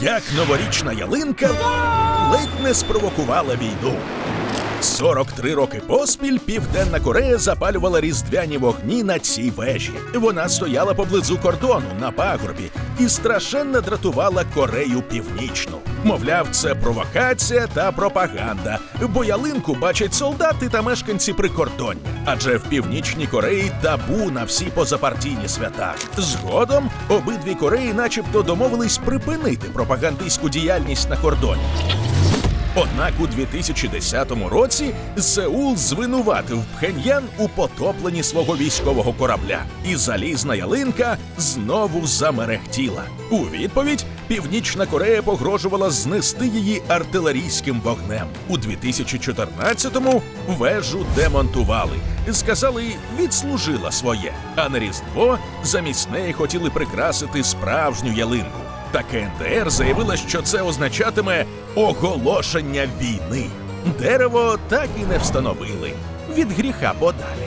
Як новорічна ялинка ледь не спровокувала війну. 43 роки поспіль Південна Корея запалювала різдвяні вогні на цій вежі. Вона стояла поблизу кордону на пагорбі і страшенно дратувала Корею Північну. Мовляв, це провокація та пропаганда, бо ялинку бачать солдати та мешканці прикордоння. Адже в північній Кореї табу на всі позапартійні свята. Згодом обидві Кореї, начебто, домовились припинити пропагандистську діяльність на кордоні. Однак у 2010 році Сеул звинуватив Пхеньян у потопленні свого військового корабля, і залізна ялинка знову замерехтіла. У відповідь Північна Корея погрожувала знести її артилерійським вогнем. У 2014-му вежу демонтували. Сказали, відслужила своє. А на Різдво замість неї хотіли прикрасити справжню ялинку. Та КНДР заявила, що це означатиме оголошення війни. Дерево так і не встановили від гріха подалі.